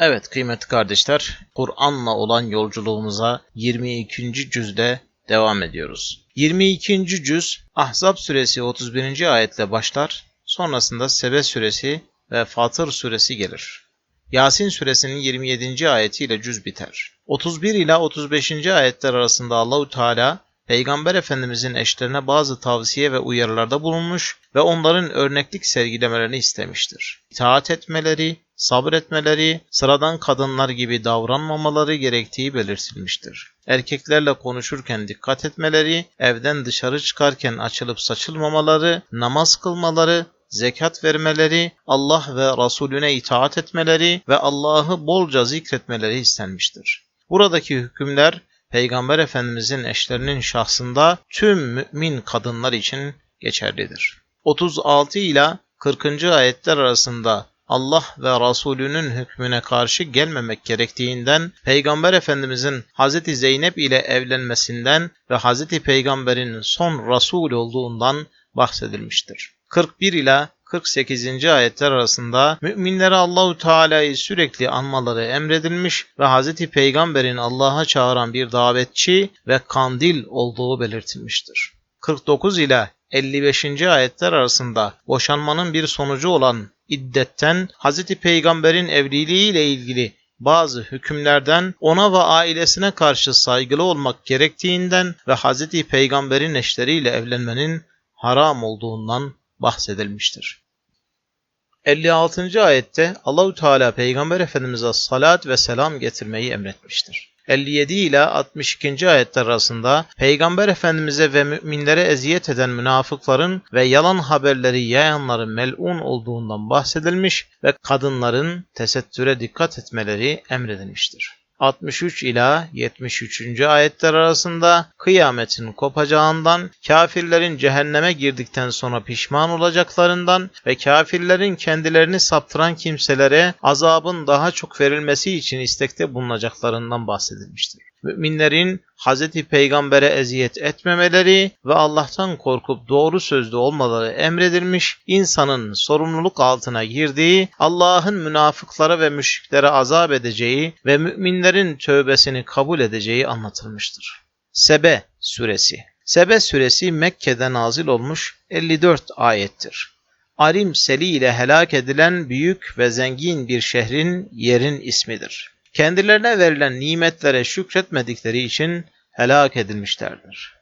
Evet kıymetli kardeşler, Kur'an'la olan yolculuğumuza 22. cüzde devam ediyoruz. 22. cüz Ahzab suresi 31. ayetle başlar, sonrasında Sebe suresi ve Fatır suresi gelir. Yasin suresinin 27. ayetiyle cüz biter. 31 ila 35. ayetler arasında Allahü Teala Peygamber Efendimizin eşlerine bazı tavsiye ve uyarılarda bulunmuş ve onların örneklik sergilemelerini istemiştir. İtaat etmeleri, sabretmeleri, sıradan kadınlar gibi davranmamaları gerektiği belirtilmiştir. Erkeklerle konuşurken dikkat etmeleri, evden dışarı çıkarken açılıp saçılmamaları, namaz kılmaları, zekat vermeleri, Allah ve Resulüne itaat etmeleri ve Allah'ı bolca zikretmeleri istenmiştir. Buradaki hükümler Peygamber Efendimizin eşlerinin şahsında tüm mümin kadınlar için geçerlidir. 36 ila 40. ayetler arasında Allah ve Resulünün hükmüne karşı gelmemek gerektiğinden, Peygamber Efendimizin Hz. Zeynep ile evlenmesinden ve Hz. Peygamber'in son Resul olduğundan bahsedilmiştir. 41 ila 48. ayetler arasında müminlere Allahu Teala'yı sürekli anmaları emredilmiş ve Hz. Peygamber'in Allah'a çağıran bir davetçi ve kandil olduğu belirtilmiştir. 49 ile 55. ayetler arasında boşanmanın bir sonucu olan iddetten Hz. Peygamber'in evliliği ile ilgili bazı hükümlerden ona ve ailesine karşı saygılı olmak gerektiğinden ve Hz. Peygamber'in eşleriyle evlenmenin haram olduğundan bahsedilmiştir. 56. ayette Allahü Teala Peygamber Efendimize salat ve selam getirmeyi emretmiştir. 57 ile 62. ayetler arasında Peygamber Efendimiz'e ve müminlere eziyet eden münafıkların ve yalan haberleri yayanların melun olduğundan bahsedilmiş ve kadınların tesettüre dikkat etmeleri emredilmiştir. 63 ila 73. ayetler arasında kıyametin kopacağından, kafirlerin cehenneme girdikten sonra pişman olacaklarından ve kafirlerin kendilerini saptıran kimselere azabın daha çok verilmesi için istekte bulunacaklarından bahsedilmiştir. Müminlerin Hz. Peygamber'e eziyet etmemeleri ve Allah'tan korkup doğru sözlü olmaları emredilmiş, insanın sorumluluk altına girdiği, Allah'ın münafıklara ve müşriklere azap edeceği ve müminlerin tövbesini kabul edeceği anlatılmıştır. Sebe Suresi Sebe Suresi Mekke'de nazil olmuş 54 ayettir. Arim seli ile helak edilen büyük ve zengin bir şehrin yerin ismidir kendilerine verilen nimetlere şükretmedikleri için helak edilmişlerdir.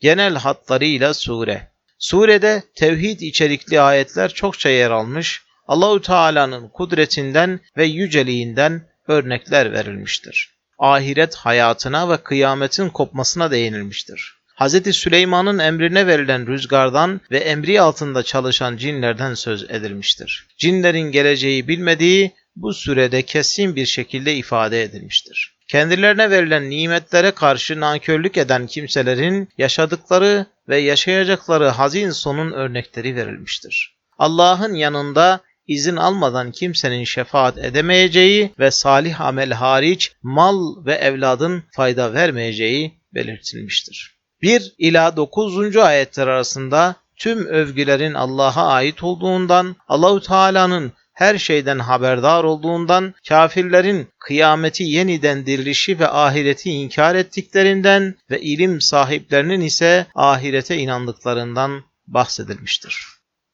Genel hatlarıyla sure. Surede tevhid içerikli ayetler çokça yer almış, Allahü Teala'nın kudretinden ve yüceliğinden örnekler verilmiştir. Ahiret hayatına ve kıyametin kopmasına değinilmiştir. Hz. Süleyman'ın emrine verilen rüzgardan ve emri altında çalışan cinlerden söz edilmiştir. Cinlerin geleceği bilmediği bu sürede kesin bir şekilde ifade edilmiştir. Kendilerine verilen nimetlere karşı nankörlük eden kimselerin yaşadıkları ve yaşayacakları hazin sonun örnekleri verilmiştir. Allah'ın yanında izin almadan kimsenin şefaat edemeyeceği ve salih amel hariç mal ve evladın fayda vermeyeceği belirtilmiştir. 1 ila 9. ayetler arasında tüm övgülerin Allah'a ait olduğundan Allahü Teala'nın her şeyden haberdar olduğundan kafirlerin kıyameti yeniden dirilişi ve ahireti inkar ettiklerinden ve ilim sahiplerinin ise ahirete inandıklarından bahsedilmiştir.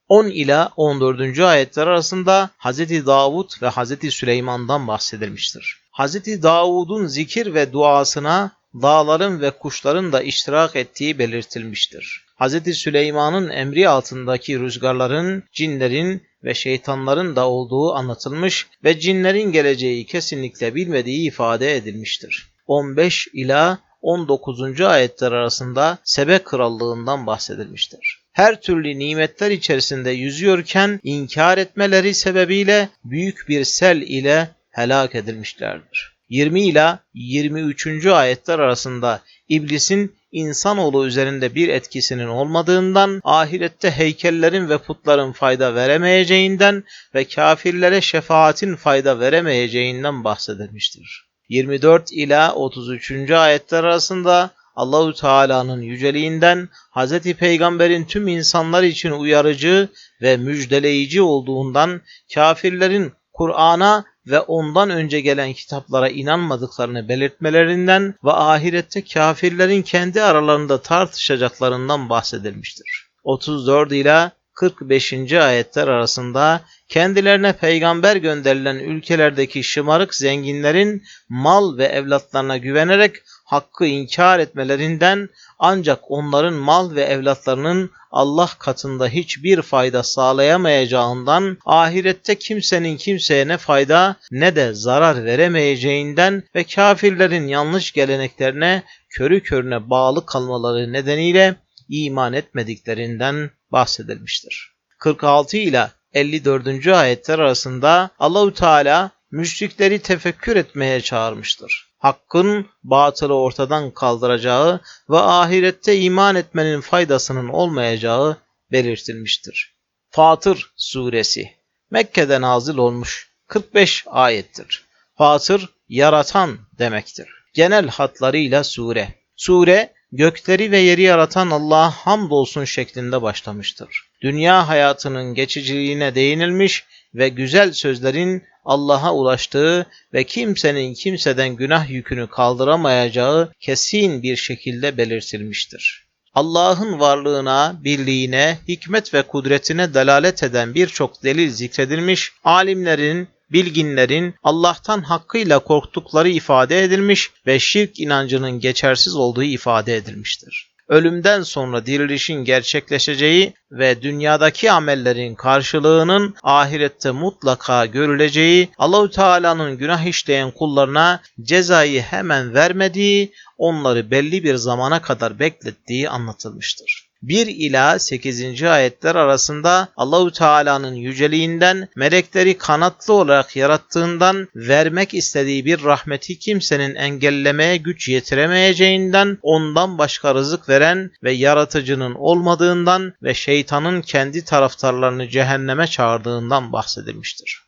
10 ila 14. ayetler arasında Hz. Davud ve Hz. Süleyman'dan bahsedilmiştir. Hz. Davud'un zikir ve duasına dağların ve kuşların da iştirak ettiği belirtilmiştir. Hz. Süleyman'ın emri altındaki rüzgarların, cinlerin ve şeytanların da olduğu anlatılmış ve cinlerin geleceği kesinlikle bilmediği ifade edilmiştir. 15 ila 19. ayetler arasında Sebe krallığından bahsedilmiştir. Her türlü nimetler içerisinde yüzüyorken inkar etmeleri sebebiyle büyük bir sel ile helak edilmişlerdir. 20 ila 23. ayetler arasında iblisin insanoğlu üzerinde bir etkisinin olmadığından, ahirette heykellerin ve putların fayda veremeyeceğinden ve kafirlere şefaatin fayda veremeyeceğinden bahsedilmiştir. 24 ila 33. ayetler arasında Allahü Teala'nın yüceliğinden Hz. Peygamber'in tüm insanlar için uyarıcı ve müjdeleyici olduğundan kafirlerin Kur'an'a ve ondan önce gelen kitaplara inanmadıklarını belirtmelerinden ve ahirette kafirlerin kendi aralarında tartışacaklarından bahsedilmiştir. 34 ila 45. ayetler arasında kendilerine peygamber gönderilen ülkelerdeki şımarık zenginlerin mal ve evlatlarına güvenerek hakkı inkar etmelerinden ancak onların mal ve evlatlarının Allah katında hiçbir fayda sağlayamayacağından, ahirette kimsenin kimseye ne fayda ne de zarar veremeyeceğinden ve kafirlerin yanlış geleneklerine körü körüne bağlı kalmaları nedeniyle iman etmediklerinden bahsedilmiştir. 46 ile 54. ayetler arasında Allahü Teala müşrikleri tefekkür etmeye çağırmıştır. Hakkın batılı ortadan kaldıracağı ve ahirette iman etmenin faydasının olmayacağı belirtilmiştir. Fatır suresi Mekke'de nazil olmuş 45 ayettir. Fatır yaratan demektir. Genel hatlarıyla sure. Sure gökleri ve yeri yaratan Allah'a hamdolsun şeklinde başlamıştır. Dünya hayatının geçiciliğine değinilmiş ve güzel sözlerin Allah'a ulaştığı ve kimsenin kimseden günah yükünü kaldıramayacağı kesin bir şekilde belirtilmiştir. Allah'ın varlığına, birliğine, hikmet ve kudretine delalet eden birçok delil zikredilmiş, alimlerin, bilginlerin Allah'tan hakkıyla korktukları ifade edilmiş ve şirk inancının geçersiz olduğu ifade edilmiştir. Ölümden sonra dirilişin gerçekleşeceği ve dünyadaki amellerin karşılığının ahirette mutlaka görüleceği, Allahü Teala'nın günah işleyen kullarına cezayı hemen vermediği, onları belli bir zamana kadar beklettiği anlatılmıştır. 1 ila 8. ayetler arasında Allahü Teala'nın yüceliğinden, melekleri kanatlı olarak yarattığından, vermek istediği bir rahmeti kimsenin engellemeye güç yetiremeyeceğinden, ondan başka rızık veren ve yaratıcının olmadığından ve şeytanın kendi taraftarlarını cehenneme çağırdığından bahsedilmiştir.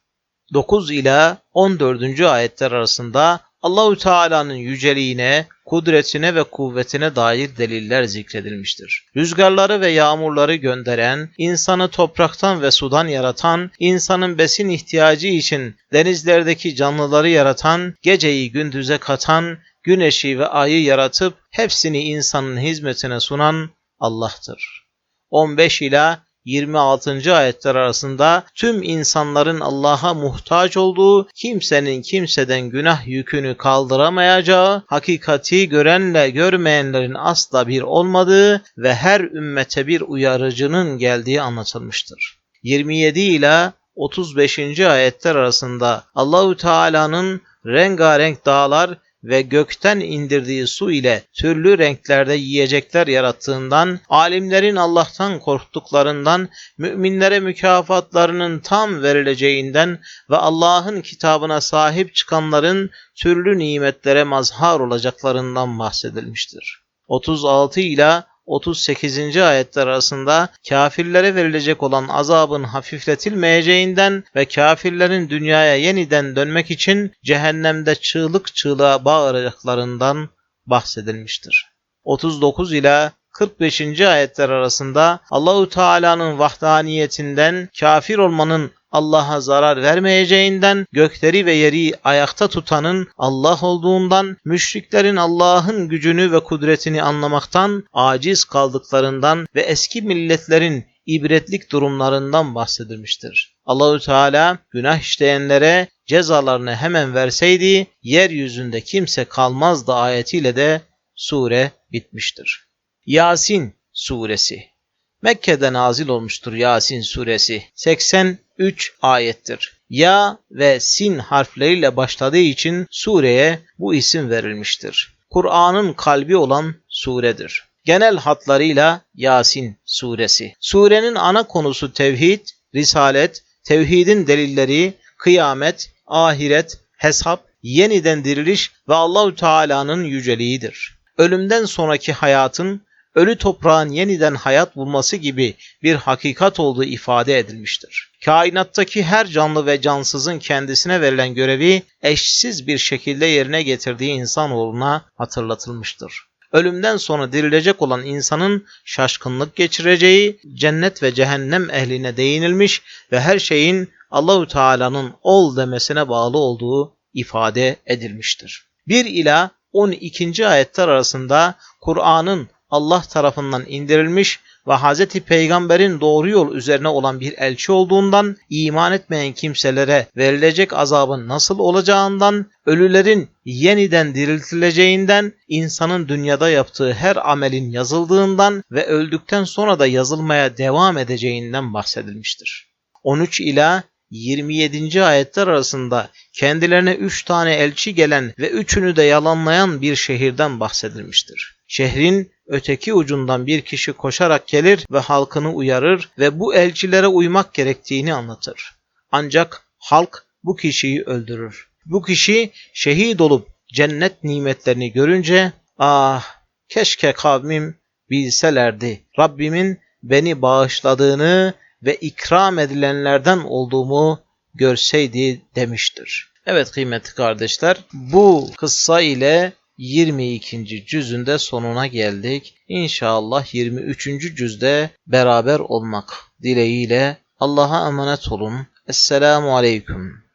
9 ila 14. ayetler arasında Allahü Teala'nın yüceliğine, kudretine ve kuvvetine dair deliller zikredilmiştir. Rüzgarları ve yağmurları gönderen, insanı topraktan ve sudan yaratan, insanın besin ihtiyacı için denizlerdeki canlıları yaratan, geceyi gündüze katan, güneşi ve ayı yaratıp hepsini insanın hizmetine sunan Allah'tır. 15 ila 26. ayetler arasında tüm insanların Allah'a muhtaç olduğu, kimsenin kimseden günah yükünü kaldıramayacağı, hakikati görenle görmeyenlerin asla bir olmadığı ve her ümmete bir uyarıcının geldiği anlatılmıştır. 27 ila 35. ayetler arasında Allahü Teala'nın rengarenk dağlar ve gökten indirdiği su ile türlü renklerde yiyecekler yarattığından, alimlerin Allah'tan korktuklarından, müminlere mükafatlarının tam verileceğinden ve Allah'ın kitabına sahip çıkanların türlü nimetlere mazhar olacaklarından bahsedilmiştir. 36 ila 38. ayetler arasında kafirlere verilecek olan azabın hafifletilmeyeceğinden ve kafirlerin dünyaya yeniden dönmek için cehennemde çığlık çığlığa bağıracaklarından bahsedilmiştir. 39 ila 45. ayetler arasında Allahu Teala'nın vahdaniyetinden, kafir olmanın Allah'a zarar vermeyeceğinden, gökleri ve yeri ayakta tutanın Allah olduğundan, müşriklerin Allah'ın gücünü ve kudretini anlamaktan aciz kaldıklarından ve eski milletlerin ibretlik durumlarından bahsedilmiştir. Allahü Teala günah işleyenlere cezalarını hemen verseydi yeryüzünde kimse kalmazdı ayetiyle de sure bitmiştir. Yasin suresi Mekke'de nazil olmuştur Yasin suresi. 83 ayettir. Ya ve sin harfleriyle başladığı için sureye bu isim verilmiştir. Kur'an'ın kalbi olan suredir. Genel hatlarıyla Yasin suresi. Surenin ana konusu tevhid, risalet, tevhidin delilleri, kıyamet, ahiret, hesap, yeniden diriliş ve Allahü Teala'nın yüceliğidir. Ölümden sonraki hayatın ölü toprağın yeniden hayat bulması gibi bir hakikat olduğu ifade edilmiştir. Kainattaki her canlı ve cansızın kendisine verilen görevi eşsiz bir şekilde yerine getirdiği insanoğluna hatırlatılmıştır. ölümden sonra dirilecek olan insanın şaşkınlık geçireceği cennet ve cehennem ehline değinilmiş ve her şeyin Allahü Teala'nın ol demesine bağlı olduğu ifade edilmiştir. 1 ila 12. ayetler arasında Kur'an'ın Allah tarafından indirilmiş ve Hz. Peygamber'in doğru yol üzerine olan bir elçi olduğundan, iman etmeyen kimselere verilecek azabın nasıl olacağından, ölülerin yeniden diriltileceğinden, insanın dünyada yaptığı her amelin yazıldığından ve öldükten sonra da yazılmaya devam edeceğinden bahsedilmiştir. 13 ila 27. ayetler arasında kendilerine üç tane elçi gelen ve üçünü de yalanlayan bir şehirden bahsedilmiştir. Şehrin öteki ucundan bir kişi koşarak gelir ve halkını uyarır ve bu elçilere uymak gerektiğini anlatır. Ancak halk bu kişiyi öldürür. Bu kişi şehit olup cennet nimetlerini görünce ah keşke kavmim bilselerdi Rabbimin beni bağışladığını ve ikram edilenlerden olduğumu görseydi demiştir. Evet kıymetli kardeşler bu kıssa ile 22. cüzünde sonuna geldik. İnşallah 23. cüzde beraber olmak dileğiyle Allah'a emanet olun. Esselamu Aleyküm.